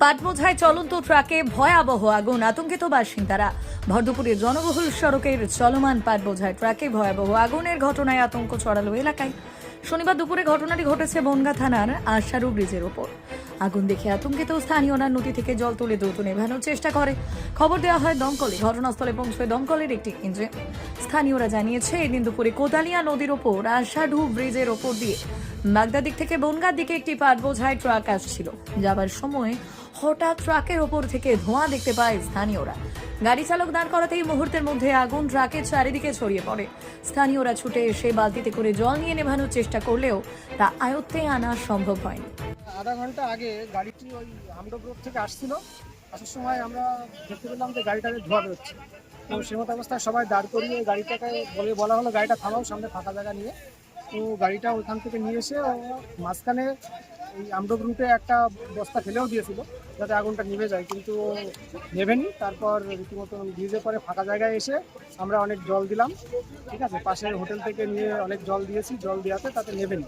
পাট বোঝায় চলন্ত ট্রাকে ভয়াবহ আগুন, আতঙ্কিত বাসিন্দারা। ভরদুপুরের জনবহুল সড়কের চলমান পাটবোঝায় ট্রাকে ভয়াবহ আগুনের ঘটনায় আতঙ্ক ছড়ালো এলাকায়। শনিবার দুপুরে ঘটনাটি ঘটেছে বনগা থানার আশারু ব্রিজের ওপর। আগুন দেখে আতঙ্কিত স্থানীয়রা নদী থেকে জল তুলে দ্রুত নেভানোর চেষ্টা করে। খবর দেওয়া হয় দমকলে। ঘটনাস্থলে পৌঁছয় দমকলের একটি ইঞ্জিন স্থানীয়রা জানিয়েছে, এদিন দুপুরে কোদালিয়া নদীর ওপর আশাঢু ব্রিজের ওপর দিয়ে বাগদা দিক থেকে বনগার দিকে একটি পাট বোঝায় ট্রাক আসছিল। যাবার সময় হঠাৎ ট্রাকের ওপর থেকে ধোঁয়া দেখতে পায় স্থানীয়রা। গাড়ি চালক দাঁড় করাতেই মুহূর্তের মধ্যে আগুন ট্রাকের চারিদিকে ছড়িয়ে পড়ে। স্থানীয়রা ছুটে এসে বালতিতে করে জল নিয়ে নেভানোর চেষ্টা করলেও তা আয়ত্তে আনা সম্ভব হয়নি। আধা ঘণ্টা আগে গাড়িটি ওই আমডো গ্রুপ থেকে আসছিল। আসার সময় আমরা দেখতে পেলাম যে গাড়িটাকে ধোয়া বেরোচ্ছে। তো সে মতো অবস্থায় সবাই দাঁড় করিয়ে গাড়িটাকে বলে, বলা হলো, গাড়িটা থামাও সামনে ফাঁকা জায়গা নিয়ে। তো গাড়িটা ওইখান থেকে নিয়ে এসে মাঝখানে এই আমডো গ্রুপে একটা বস্তা ফেলেও দিয়েছিল, যাতে আগুনটা নিভে যায়। কিন্তু ও নেভেনি তারপর রীতিমতো ভিজে পরে ফাঁকা জায়গায় এসে আমরা অনেক জল দিলাম। ঠিক আছে? পাশের হোটেল থেকে নিয়ে অনেক জল দিয়েছি। জল দেওয়াতে তাতে নেভেনি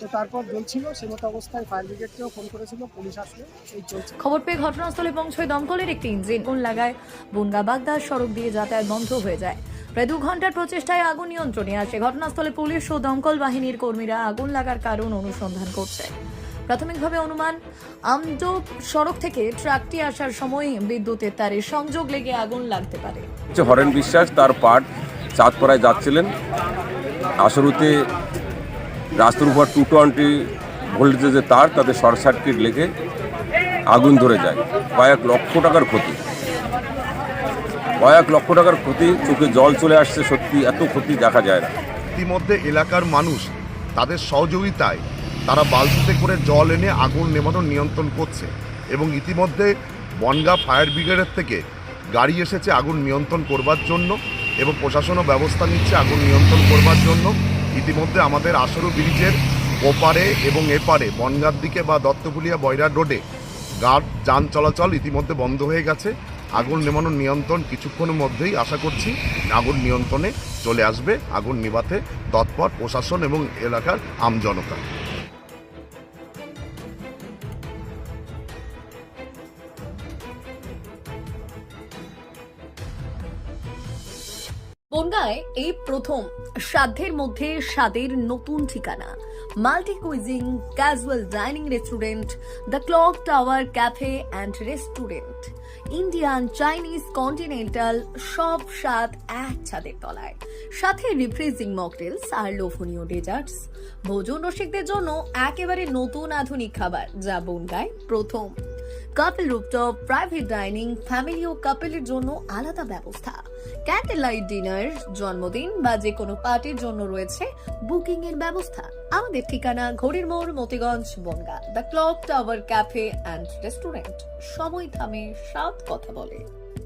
তো তারপর জ্বলছিল সে মতো অবস্থায় ফায়ার ব্রিগেডকেও ফোন করেছিল পুলিশ আসলে এই চলছে। খবর পেয়ে ঘটনাস্থলে পৌঁছয় দমকলের একটি ইঞ্জিন। কোন লাগায় বনগা বাগদা সড়ক দিয়ে যাতায়াত বন্ধ হয়ে যায়। প্রায় দু ঘণ্টার প্রচেষ্টায় আগুন নিয়ন্ত্রণে আসে। ঘটনাস্থলে পুলিশ ও দমকল বাহিনীর কর্মীরা আগুন লাগার কারণ অনুসন্ধান করছে। প্রাথমিকভাবে অনুমান আমডো সড়ক থেকে ট্রাকটি আসার সময় বিদ্যুতের তারে সংযোগ লেগে আগুন লাগতে পারে। হরেন বিশ্বাস তার পাট চাঁদপাড়ায় যাচ্ছিলেন। আসরুতে রাস্তার উপর টু টোয়েন্টি ভোল্টেজের তার তাদের শর্ট সার্কিট লেগে আগুন ধরে যায়। কয়েক লক্ষ টাকার ক্ষতি। কয়েক লক্ষ টাকার ক্ষতি, চোখে জল চলে আসছে সত্যি, এত ক্ষতি দেখা যায় না। ইতিমধ্যে এলাকার মানুষ তাদের সহযোগিতায় তারা বালতিতে করে জল এনে আগুন নেভানোর নিয়ন্ত্রণ করছে এবং ইতিমধ্যে বনগা ফায়ার ব্রিগেডের থেকে গাড়ি এসেছে আগুন নিয়ন্ত্রণ করবার জন্য এবং প্রশাসনও ব্যবস্থা নিচ্ছে আগুন নিয়ন্ত্রণ করবার জন্য। ইতিমধ্যে আমাদের আসরু ব্রিজের ওপারে এবং এপারে, বনগার দিকে বা দত্তপুলিয়া বয়রার রোডে গার্ড যান চলাচল ইতিমধ্যে বন্ধ হয়ে গেছে। আগুন নেমানোর নিয়ন্ত্রণ কিছুক্ষণের মধ্যেই আশা করছি আগুন নিয়ন্ত্রণে চলে আসবে। আগুন নিবাতে তৎপর প্রশাসন এবং এলাকার আমজনতা। বনগায় এই প্রথম সাধ্যের মধ্যে স্বাদের নতুন ঠিকানা। Multi cuisine casual dining restaurant, the clock tower cafe and restaurant. Indian, Chinese, continental সব স্বাদ এক ছাদের তলায়। সাথে রিফ্রেজিং মকটেলস আর লোভনীয় ডেজার্টস। ভোজন রসিকদের জন্য একেবারে নতুন আধুনিক খাবার যা বনগায় প্রথম। Couple rooftop private dining family ও কাপেলের জন্য আলাদা ব্যবস্থা। ক্যান্ডেল লাইট ডিনার জন্মদিন বা যে কোনো পার্টির জন্য রয়েছে বুকিং এর ব্যবস্থা। আমাদের ঠিকানা ঘড়ির মোড়, Motiganj, Bongaon. The clock tower cafe and restaurant সময় থামে, সাত কথা বলে।